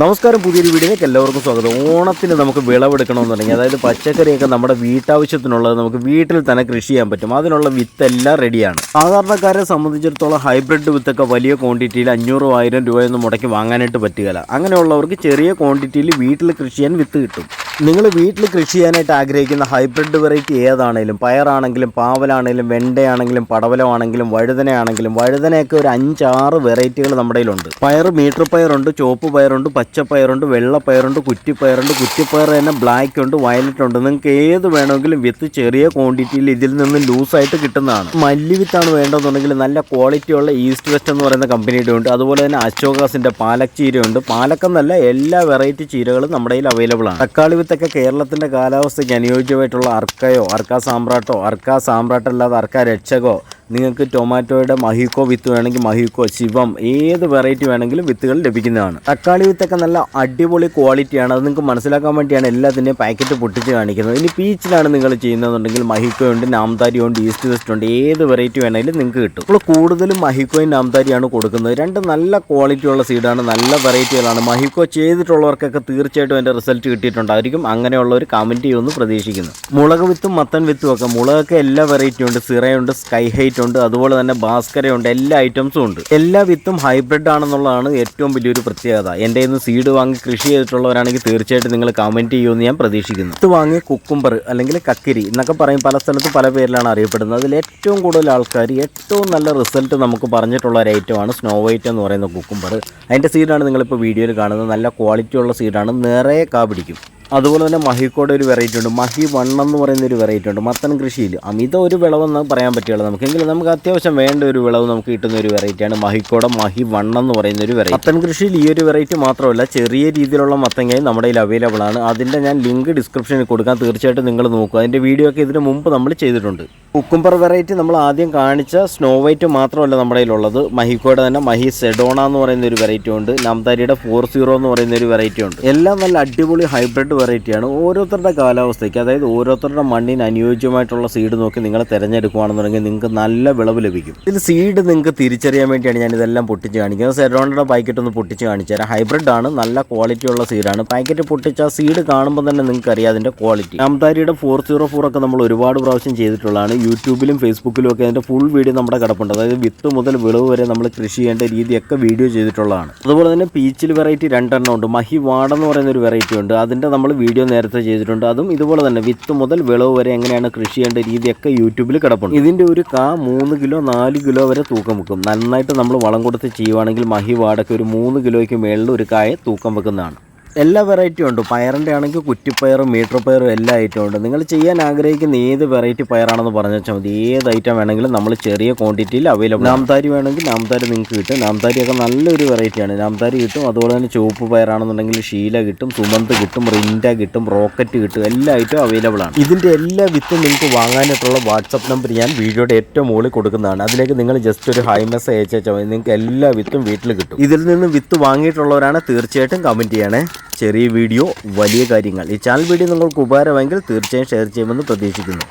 നമസ്കാരം പുതിയൊരു വീഡിയോയിലേക്ക് എല്ലാവർക്കും സ്വാഗതം. ഓണത്തിന് നമുക്ക് വിളവെടുക്കണമെന്നുണ്ടെങ്കിൽ അതായത് പച്ചക്കറിയൊക്കെ നമ്മുടെ വീട്ടാവശ്യത്തിനുള്ളത് നമുക്ക് വീട്ടിൽ തന്നെ കൃഷി ചെയ്യാൻ പറ്റും. അതിനുള്ള വിത്ത് എല്ലാം റെഡിയാണ്. സാധാരണക്കാരെ സംബന്ധിച്ചിടത്തോളം ഹൈബ്രിഡ് വിത്തൊക്കെ വലിയ ക്വാണ്ടിറ്റിയിൽ അഞ്ഞൂറും ആയിരം രൂപയൊന്നും മുടക്കി വാങ്ങാനായിട്ട് പറ്റുകയില്ല. അങ്ങനെയുള്ളവർക്ക് ചെറിയ ക്വാണ്ടിറ്റിയിൽ വീട്ടിൽ കൃഷി ചെയ്യാൻ വിത്ത് കിട്ടും. നിങ്ങൾ വീട്ടിൽ കൃഷി ചെയ്യാനായിട്ട് ആഗ്രഹിക്കുന്ന ഹൈബ്രിഡ് വെറൈറ്റി ഏതാണെങ്കിലും പയറാണെങ്കിലും പാവലാണെങ്കിലും വെണ്ടയാണെങ്കിലും പടവലമാണെങ്കിലും വഴുതനയാണെങ്കിലും വഴുതനയൊക്കെ ഒരു അഞ്ചാറ് വെറൈറ്റികൾ നമ്മുടെ കയ്യിലുണ്ട്. പയർ മീറ്റർ പയറുണ്ട് ചുവപ്പ് പയറുണ്ട് പച്ചപ്പയറുണ്ട് വെള്ളപ്പയറുണ്ട് കുറ്റിപ്പയറുണ്ട് കുറ്റിപ്പയർ തന്നെ ബ്ലാക്ക് ഉണ്ട് വയലറ്റ് ഉണ്ട്. നിങ്ങൾക്ക് ഏത് വേണമെങ്കിലും വിത്ത് ചെറിയ ക്വാണ്ടിറ്റിയിൽ ഇതിൽ നിന്ന് ലൂസായിട്ട് കിട്ടുന്നതാണ്. മല്ലി വിത്താണ് വേണ്ടതെന്നുണ്ടെങ്കിൽ നല്ല ക്വാളിറ്റിയുള്ള ഈസ്റ്റ് വെസ്റ്റ് എന്ന് പറയുന്ന കമ്പനിയുടെ ഉണ്ട്. അതുപോലെ തന്നെ അശോകാസിന്റെ പാലക് ചീരയുണ്ട് പാലക്കെന്നല്ല എല്ലാ വെറൈറ്റി ചീരകളും നമ്മുടെ കയ്യിൽ അവൈലബിൾ ആണ്. തക്കാളി വിത്തൊക്കെ കേരളത്തിന്റെ കാലാവസ്ഥയ്ക്ക് അനുയോജ്യമായിട്ടുള്ള അർക്കയോ അർക്ക സാമ്പ്രാട്ടോ അർക്ക സാമ്പ്രാട്ടല്ലാതെ അർക്ക രക്ഷകോ നിങ്ങൾക്ക് ടൊമാറ്റോയുടെ മഹിക്കോ വിത്ത് വേണമെങ്കിൽ മഹിക്കോ ശിവം ഏത് വെറൈറ്റി വേണമെങ്കിലും വിത്തുകൾ ലഭിക്കുന്നതാണ്. തക്കാളി വിത്തൊക്കെ നല്ല അടിപൊളി ക്വാളിറ്റിയാണ്. അത് നിങ്ങൾക്ക് മനസ്സിലാക്കാൻ വേണ്ടിയാണ് എല്ലാത്തിന്റെയും പാക്കറ്റ് പൊട്ടിച്ച് കാണിക്കുന്നത്. ഇനി പീച്ചിലാണ് നിങ്ങൾ ചെയ്യുന്നതെന്നുണ്ടെങ്കിൽ മഹിക്കോ ഉണ്ട് നാംതാരി ഉണ്ട് ഈസ്റ്റ് വെസ്റ്റ് ഉണ്ട് ഏത് വെറൈറ്റി വേണമെങ്കിലും നിങ്ങൾക്ക് കിട്ടും. ഇപ്പോൾ കൂടുതലും മഹിക്കോയും നാംതാരിയാണ് കൊടുക്കുന്നത്. രണ്ട് നല്ല ക്വാളിറ്റിയുള്ള സീഡാണ് നല്ല വെറൈറ്റികളാണ്. മഹിക്കോ ചെയ്തിട്ടുള്ളവർക്കൊക്കെ തീർച്ചയായിട്ടും അതിന്റെ റിസൾട്ട് കിട്ടിയിട്ടുണ്ടായിരിക്കും അങ്ങനെയുള്ള ഒരു കമന്റ് ചെയ്യുമെന്ന് പ്രതീക്ഷിക്കുന്നു. മുളക് വിത്തും മത്തൻ വിത്തും ഒക്കെ മുളകൊക്കെ എല്ലാ വെറൈറ്റിയും ഉണ്ട്. സിറയുണ്ട് സ്കൈ ഹൈറ്റ് ഉണ്ട്. അതുപോലെ തന്നെ ഭാസ്കരയുണ്ട്. എല്ലാ ഐറ്റംസും ഉണ്ട്. എല്ലാ വിത്തും ഹൈബ്രിഡ് ആണെന്നുള്ളതാണ് ഏറ്റവും വലിയൊരു പ്രത്യേകത. എന്റെ ഇന്ന് സീഡ് വാങ്ങി കൃഷി ചെയ്തിട്ടുള്ളവരാണെങ്കിൽ തീർച്ചയായിട്ടും നിങ്ങൾ കമന്റ് ചെയ്യുമെന്ന് ഞാൻ പ്രതീക്ഷിക്കുന്നു. വിത്ത് വാങ്ങി കുക്കുംബർ അല്ലെങ്കിൽ കക്കിരി എന്നൊക്കെ പറയും പല സ്ഥലത്ത് പല പേരിലാണ് അറിയപ്പെടുന്നത്. അതിൽ ഏറ്റവും കൂടുതൽ ആൾക്കാർ ഏറ്റവും നല്ല റിസൾട്ട് നമുക്ക് പറഞ്ഞിട്ടുള്ള ഒരു ഐറ്റമാണ് സ്നോ വൈറ്റ് എന്ന് പറയുന്ന കുക്കുംബർ അതിന്റെ സീഡാണ് നിങ്ങളിപ്പോൾ വീഡിയോയിൽ കാണുന്നത്. നല്ല ക്വാളിറ്റി ഉള്ള സീഡാണ് നിറയെ കാ പിടിക്കും. അതുപോലെ തന്നെ മഹിക്കോടെ ഒരു വെറൈറ്റി ഉണ്ട്. മഹി വണ്ണം എന്ന് പറയുന്ന ഒരു വെറൈറ്റി ഉണ്ട്. മത്തൻ കൃഷിയിൽ. അമിത ഒരു വിളവെന്ന് പറയാൻ പറ്റുകയുള്ളൂ നമുക്ക്. എങ്കിലും നമുക്ക് അത്യാവശ്യം വേണ്ട ഒരു വിളവ് നമുക്ക് കിട്ടുന്ന ഒരു വെറൈറ്റിയാണ് മഹിക്കോടെ മഹി വണ്ണം എന്ന് പറയുന്ന ഒരു വെറൈറ്റി മത്തൻ കൃഷിയിൽ ഈ ഒരു വെറൈറ്റി മാത്രമല്ല ചെറിയ രീതിയിലുള്ള മത്തങ്ങയും നമ്മുടെ കയ്യിൽ അവൈലബിൾ ആണ്. അതിന്റെ ഞാൻ ലിങ്ക് ഡിസ്ക്രിപ്ഷനിൽ കൊടുക്കാൻ തീർച്ചയായിട്ടും നിങ്ങൾ നോക്കുക. അതിന്റെ വീഡിയോ ഒക്കെ ഇതിന് മുമ്പ് നമ്മൾ ചെയ്തിട്ടുണ്ട്. കുക്കുംബർ വെറൈറ്റി നമ്മൾ ആദ്യം കാണിച്ച സ്നോ വൈറ്റ് മാത്രമല്ല നമ്മുടെ കയ്യിലുള്ളത്. മഹിക്കോയുടെ തന്നെ മഹി സെഡോണ എന്ന് പറയുന്ന ഒരു വെറൈറ്റി ഉണ്ട്. നംതാരിയുടെ ഫോർ സീറോ എന്ന് പറയുന്ന ഒരു വെറൈറ്റി ഉണ്ട്. എല്ലാം നല്ല അടിപൊളി ഹൈബ്രിഡ് വെറൈറ്റിയാണ് ഓരോരുത്തരുടെ കാലാവസ്ഥയ്ക്ക് അതായത് ഓരോരുത്തരുടെ മണ്ണിന് അനുയോജ്യമായിട്ടുള്ള സീഡ് നോക്കി നിങ്ങൾ തിരഞ്ഞെടുക്കുകയാണെന്നുണ്ടെങ്കിൽ നിങ്ങൾക്ക് നല്ല വിളവ് ലഭിക്കും. ഇത് സീഡ് നിങ്ങൾക്ക് തിരിച്ചറിയാൻ വേണ്ടിയാണ് ഞാൻ ഇതെല്ലാം പൊട്ടിച്ച് കാണിക്കുന്നത്. സെറോണ്ടയുടെ പാക്കറ്റ് ഒന്ന് പൊട്ടിച്ച് കാണിച്ചു തരാം. ഹൈബ്രിഡ് ആണ് നല്ല ക്വാളിറ്റി ഉള്ള സീഡാണ് പാക്കറ്റ് പൊട്ടിച്ച സീഡ് കാണുമ്പോൾ തന്നെ നിങ്ങൾക്ക് അറിയാം അതിന്റെ ക്വാളിറ്റി നംതാരിയുടെ ഫോർ സീറോ ഫോർ ഒക്കെ നമ്മൾ ഒരുപാട് പ്രാവശ്യം ചെയ്തിട്ടുള്ളതാണ്. യൂട്യൂബിലും ഫേസ്ബുക്കിലും ഒക്കെ അതിന്റെ ഫുൾ വീഡിയോ നമ്മുടെ കിടപ്പുണ്ട്. അതായത് വിത്ത് മുതൽ വിളവ് വരെ നമ്മൾ കൃഷി ചെയ്യേണ്ട രീതിയൊക്കെ വീഡിയോ ചെയ്തിട്ടുള്ളതാണ്. അതുപോലെ തന്നെ പീച്ചിൽ വെറൈറ്റി രണ്ടെണ്ണം ഉണ്ട്. മഹി വാടെന്ന് പറയുന്ന ഒരു വെറൈറ്റി ഉണ്ട്. അതിന്റെ വീഡിയോ നേരത്തെ ചെയ്തിട്ടുണ്ട്. അതും ഇതുപോലെ തന്നെ വിത്ത് മുതൽ വിളവ് വരെ എങ്ങനെയാണ് കൃഷി ചെയ്യേണ്ട രീതിയൊക്കെ യൂട്യൂബിൽ കിടപ്പുണ്ട്. ഇതിന്റെ ഒരു കാ മൂന്ന് കിലോ നാല് കിലോ വരെ തൂക്കം വെക്കും. നന്നായിട്ട് നമ്മൾ വളം കൊടുത്ത് ചെയ്യുവാണെങ്കിൽ മഹി വാടൊക്കെ ഒരു മൂന്ന് കിലോയ്ക്ക് മേളിൽ ഒരു കായ തൂക്കം വെക്കുന്നതാണ്. എല്ലാ വെറൈറ്റിയും ഉണ്ട്. പയറിന്റെ ആണെങ്കിൽ കുറ്റിപ്പയറും മീറ്റർ പയറും എല്ലാ ഐറ്റവും ഉണ്ട്. നിങ്ങൾ ചെയ്യാൻ ആഗ്രഹിക്കുന്ന ഏത് വെറൈറ്റി പയറാണെന്ന് പറഞ്ഞു വെച്ചാൽ മതി. ഏത് ഐറ്റം വേണമെങ്കിലും നമ്മൾ ചെറിയ ക്വാണ്ടിറ്റിയിൽ അവൈലബിൾ നാംതാരി വേണമെങ്കിൽ നാംതാരി നിങ്ങൾക്ക് കിട്ടും. നാംതാരിയൊക്കെ നല്ലൊരു വെറൈറ്റിയാണ് നാംതാരി കിട്ടും. അതുപോലെ തന്നെ ചുവപ്പ് പയറാണെന്നുണ്ടെങ്കിൽ ഷീല കിട്ടും സുമന്ത് കിട്ടും റിൻഡ കിട്ടും റോക്കറ്റ് കിട്ടും. എല്ലാ ഐറ്റവും അവൈലബിൾ ആണ്. ഇതിന്റെ എല്ലാ വിത്തും നിങ്ങൾക്ക് വാങ്ങാനായിട്ടുള്ള വാട്സപ്പ് നമ്പർ ഞാൻ വീഡിയോയുടെ ഏറ്റവും മുകളിൽ കൊടുക്കുന്നതാണ്. അതിലേക്ക് നിങ്ങൾ ജസ്റ്റ് ഒരു ഹൈ മെസ്സേജ് അയച്ചാൽ മതി. നിങ്ങൾക്ക് എല്ലാ വിത്തും വീട്ടിൽ കിട്ടും. ഇതിൽ നിന്ന് വിത്ത് വാങ്ങിയിട്ടുള്ളവരാണ് തീർച്ചയായിട്ടും കമന്റ് ചെയ്യണേ. ചെറിയ വീഡിയോ വലിയ കാര്യങ്ങൾ. ഈ ചാനൽ വീഡിയോ നിങ്ങൾക്ക് ഉപകാരമെങ്കിൽ തീർച്ചയായും ഷെയർ ചെയ്യുമെന്ന് പ്രതീക്ഷിക്കുന്നു.